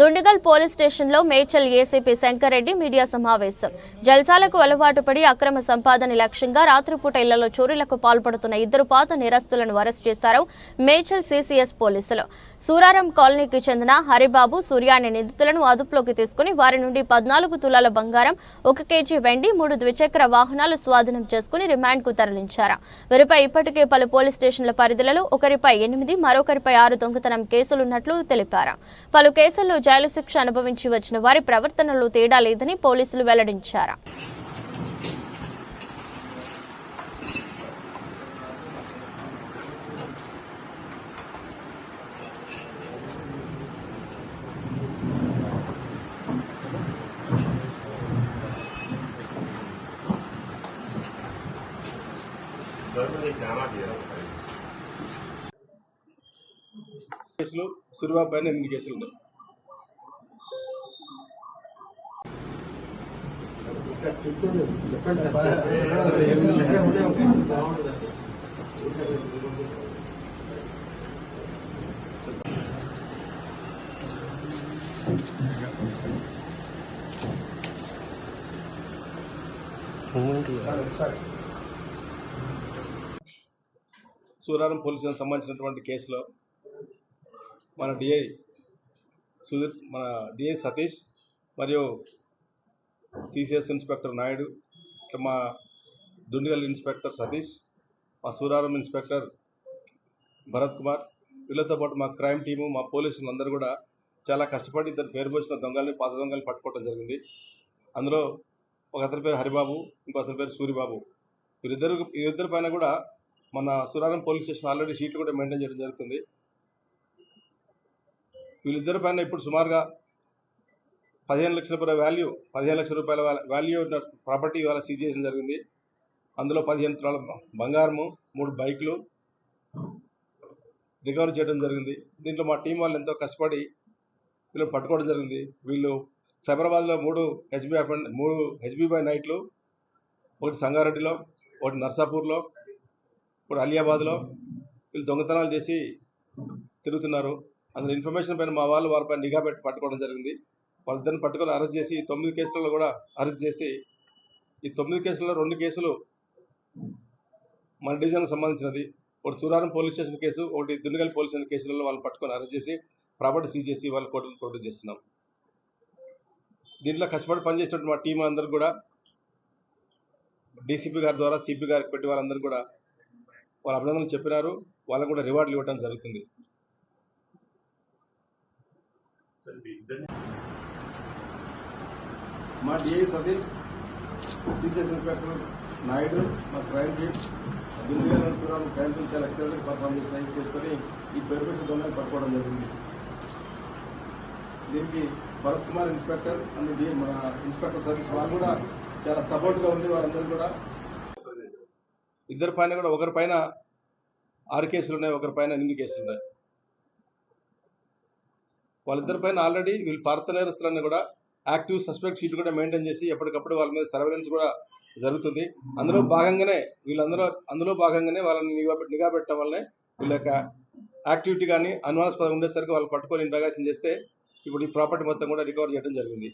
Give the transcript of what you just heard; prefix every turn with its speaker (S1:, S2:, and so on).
S1: Dundigal police స్టేషన్లో Medchal ACP Shankar Reddy media సమావేశం. జల్సాలకు అలవాటు పడి అక్రమ సంపాదన లక్ష్యంగా రాత్రిపూట ఇళ్ళలో చోరీలకు పాల్పడుతున్న ఇద్దరు పాత నేరస్తులను అరెస్ట్ చేశారు మేడ్చల్ సీసీఎస్ పోలీసులు. సూరారం కాలనీకి చెందిన హరిబాబు సూర్యాని నిందితులను అదుపులోకి తీసుకుని వారి నుండి పద్నాలుగు తులాల బంగారం ఒక కేజీ వెండి మూడు ద్విచక్ర వాహనాలు స్వాధీనం చేసుకుని రిమాండ్కు తరలించారు. వీరిపై ఇప్పటికే పలు పోలీస్ స్టేషన్ల పరిధిలో ఒకరిపై ఎనిమిది మరొకరిపై ఆరు దొంగతనం కేసులున్నట్లు తెలిపారు. పలు కేసుల్లో జైలు శిక్ష అనుభవించి వచ్చిన వారి ప్రవర్తనలో తేడా లేదని పోలీసులు వెల్లడించారు.
S2: కేసులు సురిబాబు పైన ఎనిమిది కేసులు ఉన్నాయి. సూరారం పోలీసులకు సంబంధించినటువంటి కేసులో మన డిఐ సుధీర్ మన డిఐ సతీష్ మరియు సిసిఎస్ ఇన్స్పెక్టర్ నాయుడు ఇట్లా మా దుండిగల్ ఇన్స్పెక్టర్ సతీష్ మా సూరారం ఇన్స్పెక్టర్ భరత్ కుమార్ వీళ్ళతో పాటు మా క్రైమ్ టీము మా పోలీసులు అందరూ కూడా చాలా కష్టపడి ఇద్దరు పేరు పోసిన దొంగల్ని పాత దొంగల్ని పట్టుకోవడం జరిగింది. అందులో ఒక అతని పేరు హరిబాబు ఇంకో అతని పేరు సూరిబాబు. వీరిద్దరు వీరిద్దరి పైన కూడా మన సురారం పోలీస్ స్టేషన్ ఆల్రెడీ షీట్లు కూడా మెయింటైన్ చేయడం జరుగుతుంది. వీళ్ళిద్దరి పైన ఇప్పుడు సుమారుగా పదిహేను లక్షల రూపాయల వాల్యూ పదిహేను లక్షల రూపాయల వాల్యూ ఉన్న ప్రాపర్టీ ఇవాళ సీజ్ చేయడం జరిగింది. అందులో పదిహేను తులాల బంగారము మూడు బైకులు రికవర్ చేయడం జరిగింది. దీంట్లో మా టీం వాళ్ళు ఎంతో కష్టపడి వీళ్ళు పట్టుకోవడం జరిగింది. వీళ్ళు సైబరాబాద్లో మూడు హెచ్బీ మూడు హెచ్బి బై నైట్లు ఒకటి సంగారెడ్డిలో ఒకటి నర్సాపూర్లో ఒకటి అలియాబాద్లో వీళ్ళు దొంగతనాలు చేసి తిరుగుతున్నారు. అందులో ఇన్ఫర్మేషన్ పైన మా వాళ్ళు వారిపై నిఘా పెట్టి పట్టుకోవడం జరిగింది. వాళ్ళిద్దరిని పట్టుకొని అరెస్ట్ చేసి తొమ్మిది కేసులలో కూడా అరెస్ట్ చేసి ఈ తొమ్మిది కేసులలో రెండు కేసులు మన డివిజన్కి సంబంధించినది. ఒకటి సూరారం పోలీస్ స్టేషన్ కేసు ఒకటి దుండగల్ పోలీస్ స్టేషన్ కేసులలో వాళ్ళు పట్టుకొని అరెస్ట్ చేసి ప్రాపర్టీ సీజ్ చేసి వాళ్ళు కోర్టులు కోర్టు చేస్తున్నాం. దీంట్లో కష్టపడి పనిచేసినటువంటి మా టీం అందరూ కూడా డీసీపీ గారి ద్వారా సిపి గారికి పెట్టి వాళ్ళందరూ కూడా వాళ్ళ అభినందనలు చెప్పినారు. వాళ్ళకు కూడా రివార్డులు ఇవ్వడం జరుగుతుంది.
S3: మా DI Satish CCS inspector Naidu మా crime team Durga crime team చాలా ఎక్సలెంట్ పర్ఫామ్ చేసినాయి చేసుకొని ఈ పెరుపేసి దొంగలు పట్టుకోవడం జరిగింది. దీనికి భరత్ కుమార్ ఇన్స్పెక్టర్ అండ్ మన ఇన్స్పెక్టర్ సతీష్ వాళ్ళు కూడా చాలా సపోర్ట్గా ఉండి వారందరూ కూడా
S2: ఇద్దరి పైన కూడా ఒకరి పైన ఆరు కేసులు ఉన్నాయి ఒకరి పైన ఎనిమిది కేసులు ఉన్నాయి. వాళ్ళిద్దరి పైన ఆల్రెడీ వీళ్ళు భారత నేరస్తులన్నీ కూడా యాక్టివ్ సస్పెక్ట్ షీట్ కూడా మెయింటైన్ చేసి ఎప్పటికప్పుడు వాళ్ళ మీద సర్వేలెన్స్ కూడా జరుగుతుంది. అందులో భాగంగానే వీళ్ళందరూ అందులో భాగంగానే వాళ్ళని నిఘా నిఘా పెట్టడం వల్లనే వీళ్ళ యొక్క యాక్టివిటీ కానీ అనుమానాస్పదం ఉండేసరికి వాళ్ళు పట్టుకొని ఇంట్రాగేషన్ చేస్తే ఇప్పుడు ఈ ప్రాపర్టీ మొత్తం కూడా రికవర్ చేయడం జరిగింది.